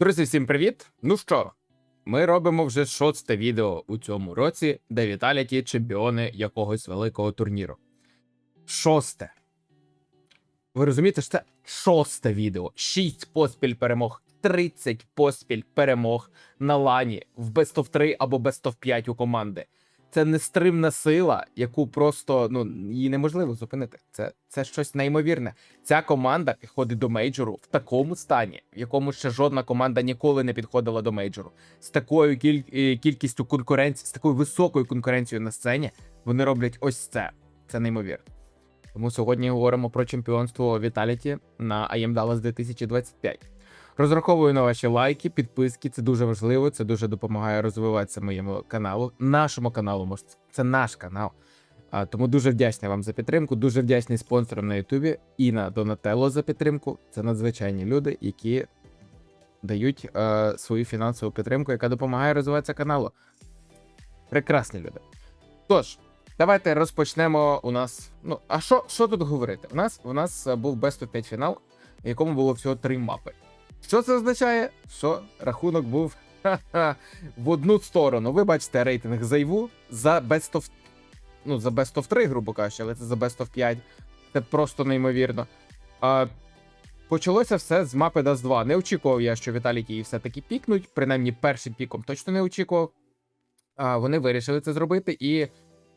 Друзі, всім привіт! Ну що, ми робимо вже шосте відео у цьому році, де Віталіті чемпіони якогось великого турніру. Шосте. Ви розумієте, що це шосте відео. Шість поспіль перемог, 30 поспіль перемог на лані в Best of 3 або Best of 5 у команди. Це нестримна сила, яку просто ну її неможливо зупинити. Це, це щось неймовірне. Ця команда підходить до мейджору в такому стані, в якому ще жодна команда ніколи не підходила до мейджору. З такою кіль... е, кількістю конкуренції, з такою високою конкуренцією на сцені, вони роблять ось це. Це неймовірно. Тому сьогодні говоримо про чемпіонство Віталіті на IM Dallas 2025. Розраховую на ваші лайки, підписки. Це дуже важливо. Це дуже допомагає розвиватися моєму каналу. Нашому каналу, може, це наш канал. А, тому дуже вдячний вам за підтримку. Дуже вдячний спонсорам на Ютубі і на Донателло за підтримку. Це надзвичайні люди, які дають е, свою фінансову підтримку, яка допомагає розвиватися каналу. Прекрасні люди. Тож, давайте розпочнемо. У нас. Ну, а що, що тут говорити? У нас у нас е, був Best of 5 фінал, в якому було всього три мапи. Що це означає? Що рахунок був в одну сторону. Ви бачите рейтинг зайву за Best of ну, за Best of 3, грубо кажучи, але це за Best of 5. Це просто неймовірно. А, почалося все з мапи Dust 2. Не очікував я, що Віталіки її все-таки пікнуть. Принаймні, першим піком точно не очікував. А, вони вирішили це зробити і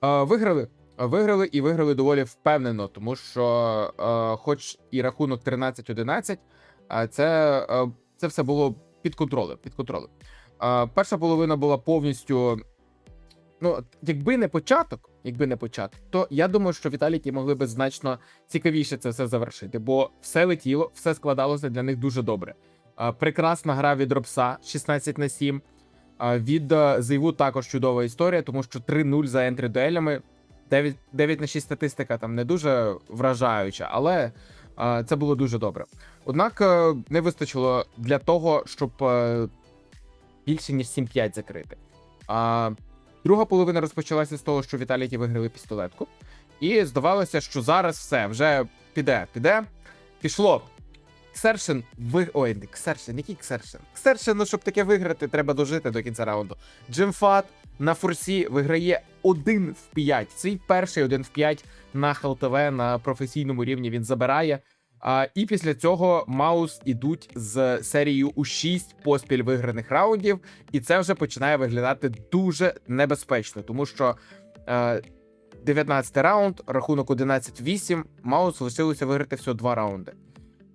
а, виграли. Виграли і виграли доволі впевнено, тому що, а, хоч і рахунок 13-11, а це, це все було під контролем. Під контролем. Перша половина була повністю. Ну, якби не початок, якби не початок, то я думаю, що Віталіки могли би значно цікавіше це все завершити, бо все летіло, все складалося для них дуже добре. Прекрасна гра від Робса 16 на 7. Від а, Зайву також чудова історія, тому що 3-0 за ентрі дуелями. 9, 9 на 6 статистика там не дуже вражаюча, але це було дуже добре. Однак е, не вистачило для того, щоб е, більше ніж 7-5 закрити. Друга половина розпочалася з того, що Віталіті виграли пістолетку. І здавалося, що зараз все вже піде, піде. Пішло. Ксершин ви. Ой, Ксершин, який Ксершин? Ксершин, ну щоб таке виграти, треба дожити до кінця раунду. Джимфат на форсі виграє 1 в 5. Свій перший 1 в 5 на ХЛТВ на професійному рівні він забирає. А, і після цього Маус ідуть з серією у 6 поспіль виграних раундів, і це вже починає виглядати дуже небезпечно, тому що е, 19 раунд, рахунок 11-8, Маус лишилося виграти всього 2 раунди.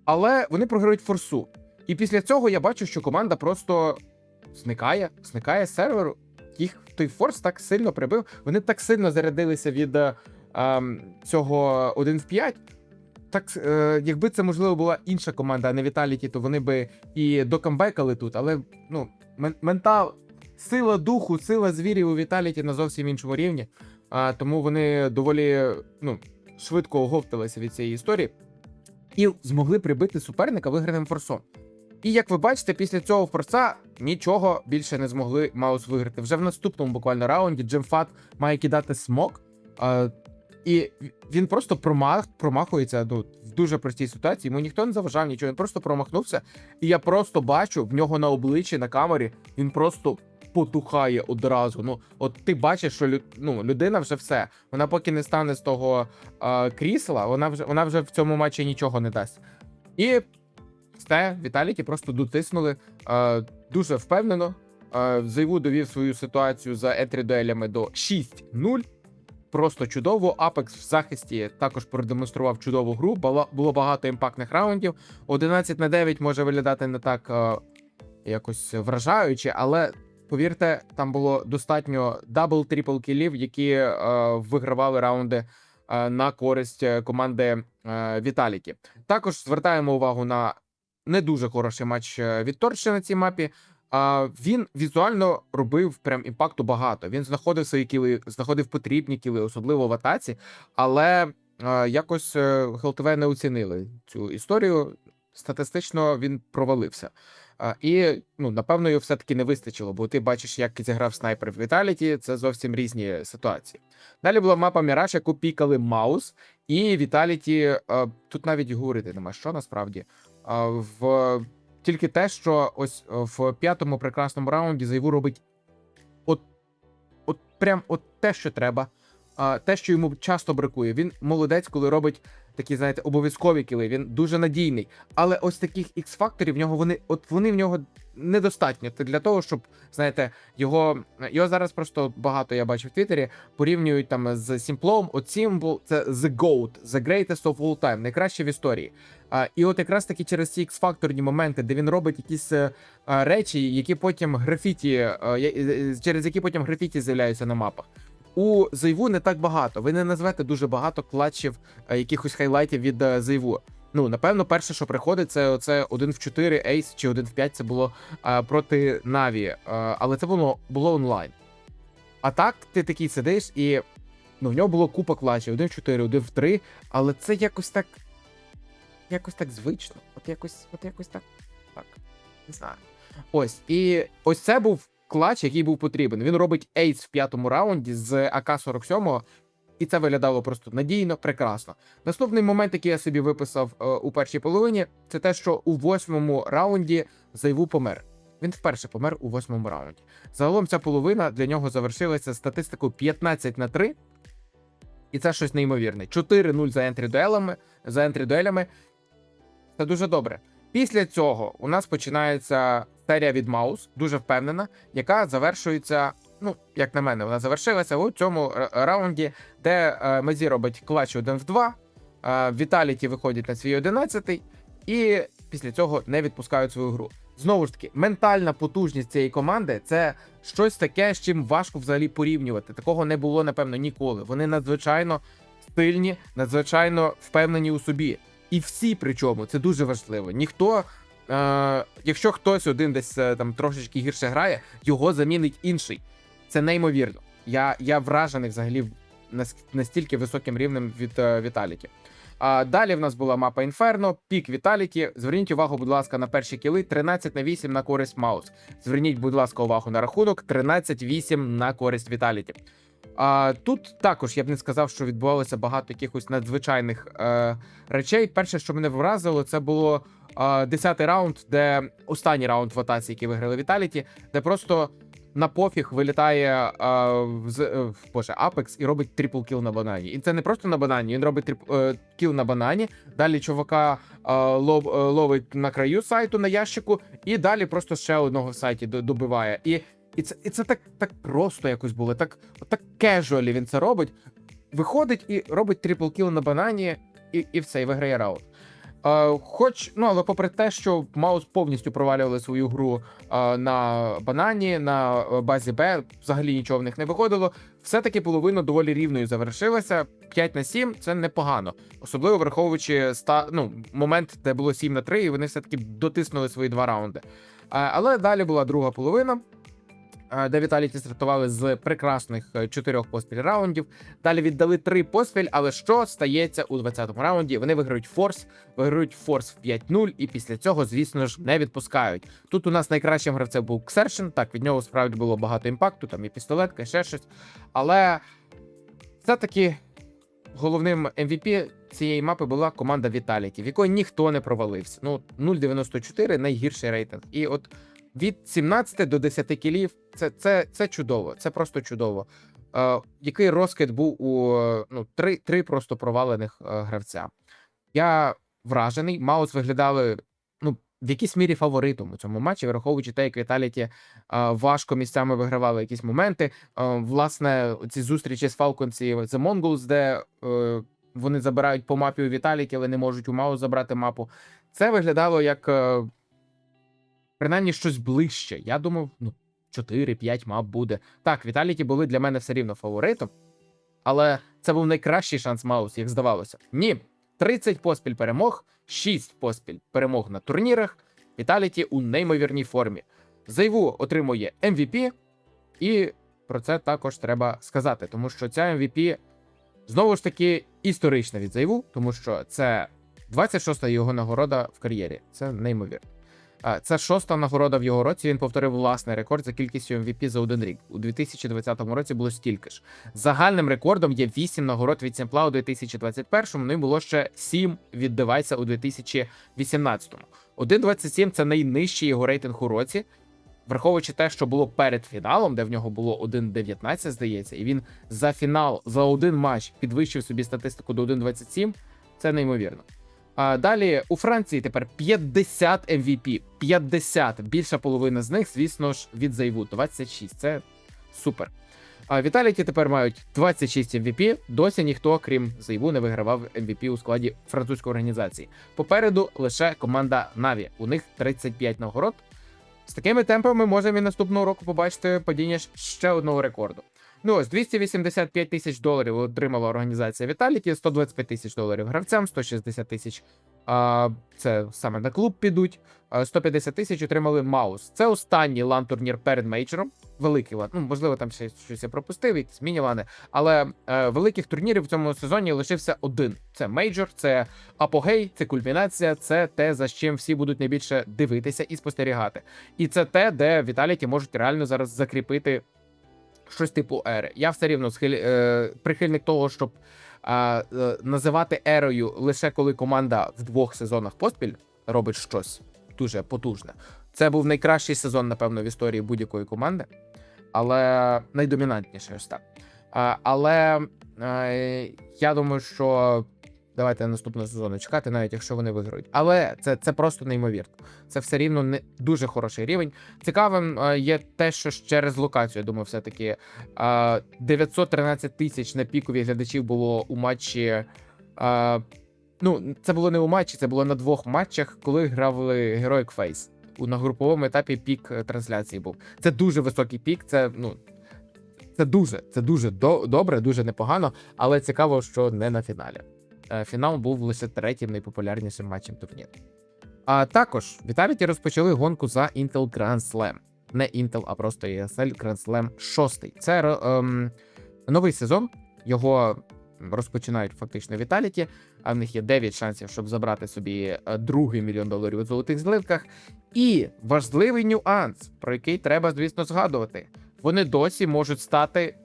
Але вони програють форсу. І після цього я бачу, що команда просто зникає, зникає з серверу. Їх той форс так сильно прибив. Вони так сильно зарядилися від е, ем, цього 1 в 5. Так, е, якби це можливо була інша команда, а не Віталіті, то вони би і докамбекали тут. Але ну, мен- ментал, сила духу, сила звірів у Віталіті на зовсім іншому рівні. А, тому вони доволі ну, швидко оговталися від цієї історії і змогли прибити суперника виграним форсом. І як ви бачите, після цього форса нічого більше не змогли Маус виграти. Вже в наступному буквально раунді Джемфат має кидати смок. А, і він просто промах, промахується ну, в дуже простій ситуації. Йому ніхто не заважав нічого, він просто промахнувся. І я просто бачу в нього на обличчі на камері, він просто потухає одразу. Ну, от ти бачиш, що лю- ну, людина вже все. Вона поки не стане з того е, крісла, вона вже вона вже в цьому матчі нічого не дасть. І все, Віталіки просто дотиснули е, дуже впевнено. Е, Зайву довів свою ситуацію за етрі дуелями до 6-0. Просто чудово. Апекс в захисті також продемонстрував чудову гру. Було багато імпактних раундів. 11 на 9 може виглядати не так е, якось вражаюче, але повірте, там було достатньо дабл-трипл кілів, які е, вигравали раунди е, на користь е, команди е, Віталіки. Також звертаємо увагу на не дуже хороший матч е, від Торча на цій мапі. А він візуально робив прям імпакту багато. Він знаходив свої кіли, знаходив потрібні кіли, особливо в атаці, але е, якось е, ХЛТВ не оцінили цю історію. Статистично він провалився. І ну, напевно, його все-таки не вистачило, бо ти бачиш, як зіграв снайпер в Віталіті. Це зовсім різні ситуації. Далі була мапа Міраж, яку пікали Маус, і Віталіті. Тут навіть говорити нема що насправді. В тільки те, що ось е, в п'ятому прекрасному раунді Зайву робить от, от прям от те, що треба. Те, що йому часто бракує. Він молодець, коли робить такі, знаєте, обов'язкові кіли. Він дуже надійний. Але ось таких ікс-факторів в нього вони, от вони в нього недостатньо для того, щоб знаєте, його його зараз просто багато я бачив в Твіттері. Порівнюють там з Сімплом. От Сімпл це The GOAT, The Greatest of All Time, найкраще в історії. А, і от якраз таки через ці X-факторні моменти, де він робить якісь е, е, речі, які потім графіті, е, я- е, через які потім графіті з'являються на мапах. У Зайву не так багато. Ви не назвете дуже багато клатчів, е, якихось хайлайтів від е, Зайву. Ну, напевно, перше, що приходить, це оце 1 в 4 ейс чи 1 в 5 це було е, проти Наві. Е, але це було, було онлайн. А так, ти такий сидиш, і ну, в нього було купа клатчів, 1 в 4, 1 в 3, але це якось так. Якось так звично. От якось, от якось так. Так. Не знаю. Ось. І ось це був клач, який був потрібен. Він робить ейс в п'ятому раунді з АК-47, і це виглядало просто надійно, прекрасно. Наступний момент, який я собі виписав е, у першій половині, це те, що у восьмому раунді Зайву помер. Він вперше помер у восьмому раунді. Загалом ця половина для нього завершилася статистикою 15 на 3. І це щось неймовірне. 4-0 за ентрі дуелями. За ентрі дуелями. Це дуже добре. Після цього у нас починається серія від Маус, дуже впевнена, яка завершується. Ну, як на мене, вона завершилася у цьому раунді, де е, Мезі робить клач 1 в 2, е, Віталіті виходять на свій 11 і після цього не відпускають свою гру. Знову ж таки, ментальна потужність цієї команди це щось таке, з чим важко взагалі порівнювати. Такого не було, напевно, ніколи. Вони надзвичайно сильні, надзвичайно впевнені у собі. І всі причому це дуже важливо. Ніхто, е, якщо хтось один десь е, там трошечки гірше грає, його замінить інший. Це неймовірно. Я, я вражений взагалі настільки високим рівнем від е, Віталіті. А далі в нас була мапа Інферно, пік Віталіті. Зверніть увагу, будь ласка, на перші кіли 13 на 8 на користь Маус. Зверніть, будь ласка, увагу на рахунок 13-8 на користь Віталіті. А тут також я б не сказав, що відбувалося багато якихось надзвичайних е, речей. Перше, що мене вразило, це було 10-й раунд, де останній раунд в атаці, який виграли Віталіті, де просто на пофіг вилітає е, з, е, боже, Апекс і робить трипл кіл на банані. І це не просто на банані, він робить трип, е, кіл на банані. Далі чувака е, лов, е, ловить на краю сайту на ящику, і далі просто ще одного в сайті добиває. І, і це, і це так, так просто якось було, так, так кежуалі він це робить. Виходить і робить трипл кіл на банані, і, і все, і виграє раунд. Е, хоч, ну але попри те, що Маус повністю провалювали свою гру е, на банані, на е, базі Б, взагалі нічого в них не виходило. Все-таки половина доволі рівною завершилася. 5 на 7 це непогано, особливо враховуючи ста, ну, момент, де було 7 на 3, і вони все-таки дотиснули свої два раунди. Е, але далі була друга половина. Е, Де Віталіті стартували з прекрасних е, чотирьох поспіль раундів. Далі віддали три поспіль, але що стається у 20-му раунді? Вони виграють форс, виграють форс в 5-0, і після цього, звісно ж, не відпускають. Тут у нас найкращим гравцем був Ксершин. Так, від нього справді було багато імпакту, там і пістолетка, і ще щось. Але все-таки головним MVP цієї мапи була команда Vitality, в якої ніхто не провалився. Ну, 0,94 найгірший рейтинг. І от від 17 до 10 кілів це, це, це чудово, це просто чудово. Е, який розкид був у ну, три, три просто провалених е, гравця. Я вражений. Маус виглядали ну, в якійсь мірі фаворитом у цьому матчі, враховуючи те, як Віталіті е, важко місцями вигравали якісь моменти. Е, власне, ці зустрічі з Falcons і The Mongols, де е, вони забирають по мапі у Віталіті, але не можуть у Маус забрати мапу. Це виглядало як е, принаймні щось ближче. Я думав, ну, 4-5 мап буде. Так, Віталіті були для мене все рівно фаворитом, але це був найкращий шанс Маус, як здавалося. Ні, 30 поспіль перемог, 6 поспіль перемог на турнірах. Віталіті у неймовірній формі. Зайву отримує MVP, і про це також треба сказати, тому що ця MVP знову ж таки історична від Зайву, тому що це 26-та його нагорода в кар'єрі. Це неймовірно. А, Це шоста нагорода в його році. Він повторив власний рекорд за кількістю MVP за один рік. У 2020 році було стільки ж. Загальним рекордом є 8 нагород від Сімпла у 2021, ну і було ще 7 від девайса у 2018. 1.27 це найнижчий його рейтинг у році. Враховуючи те, що було перед фіналом, де в нього було 1.19, здається, і він за фінал за один матч підвищив собі статистику до 1.27, це неймовірно. А далі у Франції тепер 50 MVP. 50. Більша половина з них, звісно ж, від Зайву 26. Це супер. А Віталіті тепер мають 26 MVP. Досі ніхто, крім Зайву, не вигравав MVP у складі французької організації. Попереду лише команда Na'Vi. У них 35 нагород. З такими темпами можемо і наступного року побачити падіння ще одного рекорду. Ну ось 285 тисяч доларів отримала організація Vitality, 125 тисяч доларів гравцям, 160 тисяч. Це саме на клуб підуть. а 150 тисяч отримали Маус. Це останній лан турнір перед мейджором. Великий лан. Ну, можливо, там ще щось я пропустив, якісь міні-лани. Але е, великих турнірів в цьому сезоні лишився один: це мейджор, це апогей, це кульмінація, це те, за чим всі будуть найбільше дивитися і спостерігати. І це те, де Віталіті можуть реально зараз закріпити щось типу ери. Я все рівно схиль, е, прихильник того, щоб е, е, називати ерою лише коли команда в двох сезонах поспіль робить щось дуже потужне. Це був найкращий сезон, напевно, в історії будь-якої команди, але найдомінантніше ось так. Е, але е, я думаю, що давайте наступного сезону чекати, навіть якщо вони виграють. Але це, це просто неймовірно. Це все рівно не дуже хороший рівень. Цікавим е, є те, що через локацію, я думаю, все-таки е, 913 тисяч на пікові глядачів було у матчі. е, Ну, це було не у матчі, це було на двох матчах, коли грали Heroic Face. На груповому етапі пік е, трансляції був. Це дуже високий пік. Це ну це дуже, це дуже до, добре, дуже непогано, але цікаво, що не на фіналі. Е, Фінал був лише третім найпопулярнішим матчем турніру. А також Vitality розпочали гонку за Intel Grand Slam. Не Intel, а просто ESL Grand Slam 6. Це ем, новий сезон. Його розпочинають фактично Vitality, а в них є 9 шансів, щоб забрати собі е, другий мільйон доларів у золотих зливках. І важливий нюанс, про який треба, звісно, згадувати. Вони досі можуть стати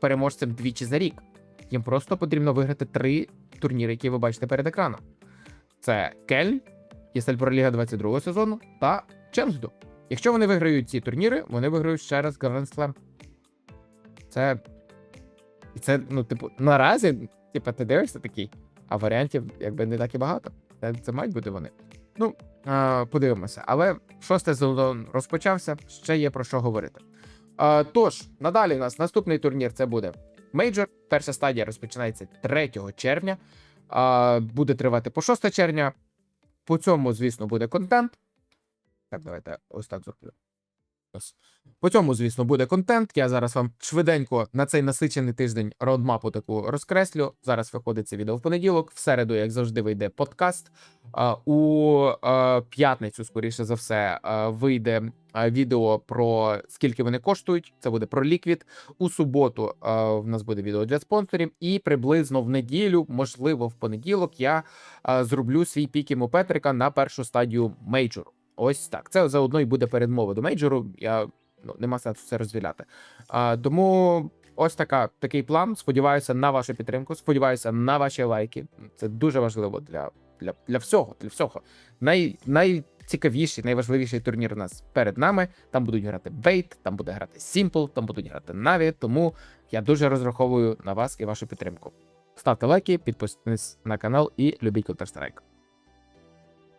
переможцем двічі за рік. Їм просто потрібно виграти три турніри, які ви бачите перед екраном. Це Кель, ЄСЛ Проліга 22 сезону та Челсду. Якщо вони виграють ці турніри, вони виграють ще раз Grand Slam. Це. Це, ну, типу, наразі, типу, ти дивишся такий, а варіантів якби не так і багато. Це, це мають бути вони. Ну, а, подивимося. Але шостий сезон розпочався, ще є про що говорити. А, тож, надалі у нас наступний турнір це буде Мейджор. Перша стадія розпочинається 3 червня. Буде тривати по 6 червня. По цьому, звісно, буде контент. Так, давайте ось так зроблю. По цьому, звісно, буде контент. Я зараз вам швиденько на цей насичений тиждень родмапу таку розкреслю. Зараз виходить це відео в понеділок. В середу, як завжди, вийде подкаст. У п'ятницю, скоріше за все, вийде відео про скільки вони коштують. Це буде про ліквід. У суботу в нас буде відео для спонсорів. І приблизно в неділю, можливо, в понеділок, я зроблю свій пік йому Петрика на першу стадію мейджору. Ось так. Це заодно і буде передмова до мейджору. Я ну нема сенсу це розділяти. А, тому ось така такий план. Сподіваюся на вашу підтримку. Сподіваюся на ваші лайки. Це дуже важливо для для, для всього. Для всього. Най, найцікавіший, найважливіший турнір у нас перед нами. Там будуть грати Бейт, там буде грати Simple, там будуть грати Наві. Тому я дуже розраховую на вас і вашу підтримку. Ставте лайки, підписуйтесь на канал і любіть Counter-Strike.